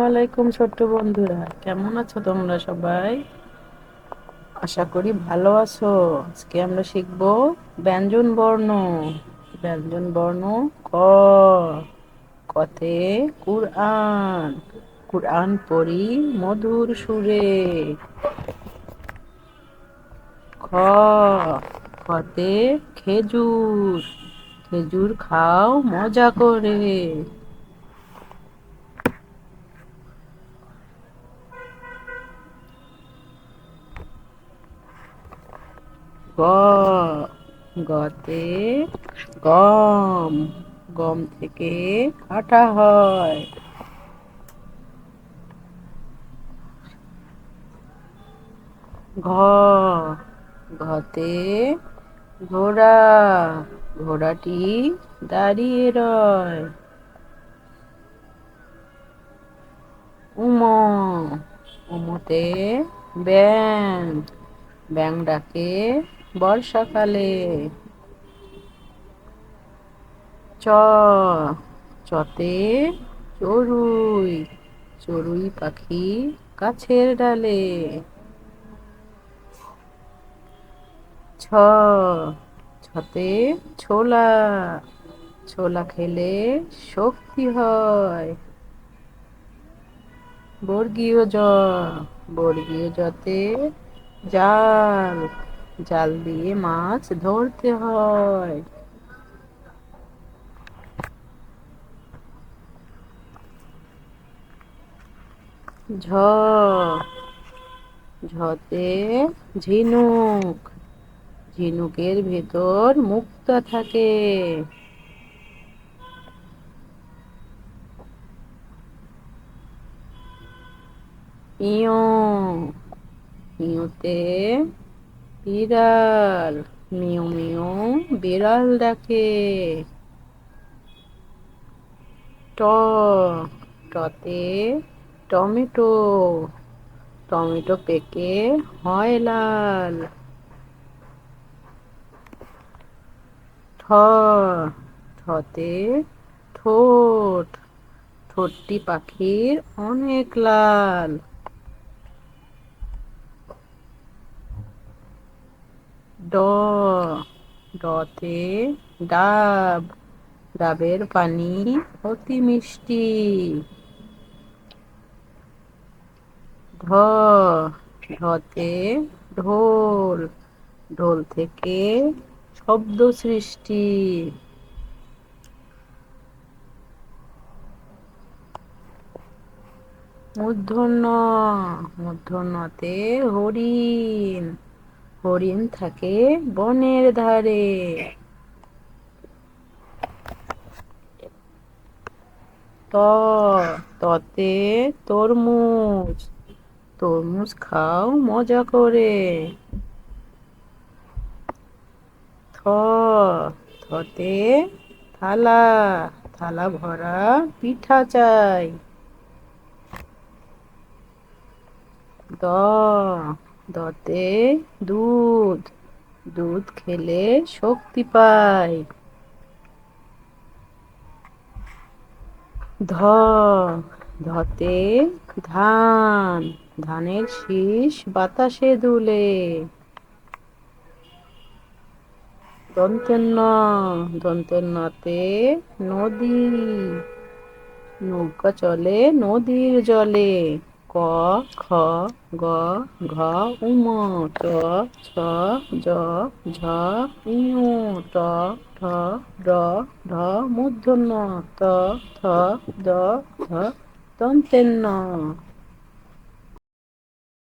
আলাইকুম ছোট্ট বন্ধুরা, কেমন আছো তোমরা সবাই? আশা করি ভালো আছো। আজকে আমরা শিখব ব্যঞ্জন বর্ণ। ব্যঞ্জন বর্ণ ক। কতে কুরআন। কুরআন পড়ি মধুর সুরে। খ। খতে খেজুর। খেজুর খাও মজা করে। গ, গতে গম গম থেকে আটা হয়। ঘ, ঘতে ঘোড়া, ঘোড়াটি দাঁড়িয়ে রয়। উম, উমতে ব্যাং ব্যাং ডাকে বর্ষাকালে। চ, চতে চড়ুই চড়ুই পাখি গাছের ডালে। ছ, ছতে ছোলা ছোলা খেলে শক্তি হয়। বর্গীয় জ, বর্গীয় জতে জাল জাল দিয়ে মাছ ধরতে হয়। ঝ। ঝতে ঝিনুক। ঝিনুকের ভেতর মুক্তা থাকে। ইয়। ইয়তে বিড়াল। মিউ মিউ, বিড়াল ডাকে ট, টতে টমেটো। টমেটো পেকে হয় লাল। ঠ ঠতে ঠোঁট। ঠোঁটটি পাখির অনেক লাল। ড ডতে ডাব, ডাবের পানি অতি মিষ্টি। ঢ ঢতে ঢোল ঢোল থেকে শব্দ সৃষ্টি। মূর্ধন্য, মূর্ধন্যতে হরিণ। হরিণ থাকে বনের ধারে। ত, ততে তরমুজ তরমুজ খাও মজা করে। থ, থতে থালা থালা ভরা পিঠা চাই। দ দতে দুধ দুধ খেলে শক্তি পায় ধ, ধতে ধান, ধানের শীষ বাতাসে দুলে। দন্তেন্ন দন্তেন্নতে নদী, নৌকা চলে নদীর জলে। ক, খ, গ, ঘ উম চ ছ, জ, ঝ ইউ ট, ঠ ঢ মূর্ধন্য ত, থ, দ, ধ